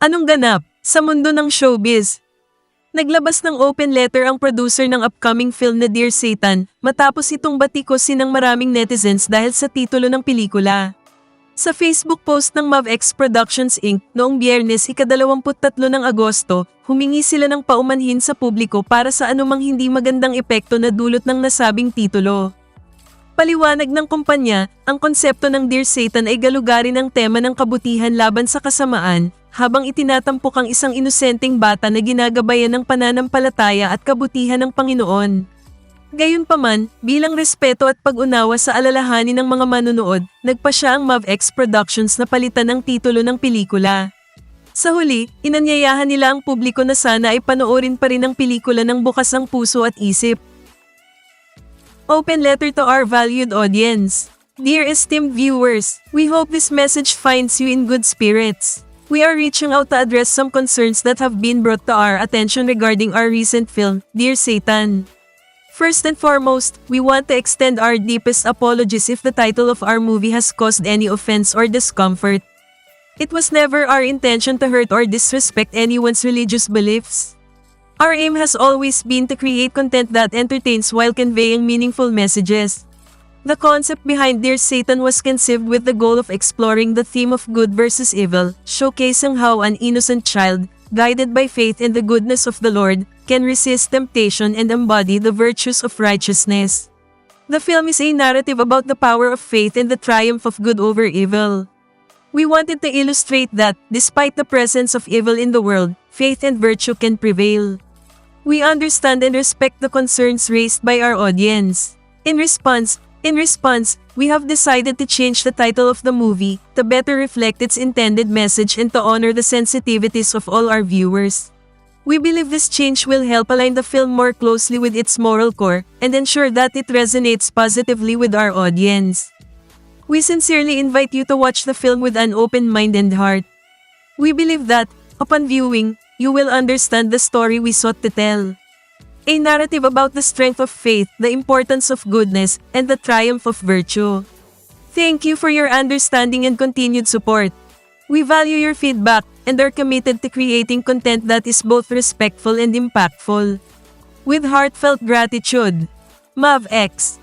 Anong ganap sa mundo ng showbiz? Naglabas ng open letter ang producer ng upcoming film na Dear Satan matapos itong batikosin ng maraming netizens dahil sa titulo ng pelikula. Sa Facebook post ng MavX Productions Inc. noong biyernes ika-23 ng Agosto, humingi sila ng paumanhin sa publiko para sa anumang hindi magandang epekto na dulot ng nasabing titulo. Paliwanag ng kumpanya, ang konsepto ng Dear Satan ay galugari ng tema ng kabutihan laban sa kasamaan, habang itinatampok ang isang inosenteng bata na ginagabayan ng pananampalataya at kabutihan ng Panginoon. Gayunpaman, bilang respeto at pag-unawa sa alalahanin ng mga manunood, nagpa siya ang MavX Productions na palitan ng titulo ng pelikula. Sa huli, inanyayahan nila ang publiko na sana ay panoorin pa rin ang pelikula ng bukas ang puso at isip. Open letter to our valued audience. Dear esteemed viewers, we hope this message finds you in good spirits. We are reaching out to address some concerns that have been brought to our attention regarding our recent film, Dear Satan. First and foremost, we want to extend our deepest apologies if the title of our movie has caused any offense or discomfort. It was never our intention to hurt or disrespect anyone's religious beliefs. Our aim has always been to create content that entertains while conveying meaningful messages. The concept behind Dear Satan was conceived with the goal of exploring the theme of good versus evil, showcasing how an innocent child, guided by faith in the goodness of the Lord, can resist temptation and embody the virtues of righteousness. The film is a narrative about the power of faith and the triumph of good over evil. We wanted to illustrate that, despite the presence of evil in the world, faith and virtue can prevail. We understand and respect the concerns raised by our audience. In response, in response, we have decided to change the title of the movie to better reflect its intended message and to honor the sensitivities of all our viewers. We believe this change will help align the film more closely with its moral core and ensure that it resonates positively with our audience. We sincerely invite you to watch the film with an open mind and heart. We believe that, upon viewing, you will understand the story we sought to tell. A narrative about the strength of faith, the importance of goodness, and the triumph of virtue. Thank you for your understanding and continued support. We value your feedback and are committed to creating content that is both respectful and impactful. With heartfelt gratitude, MavX.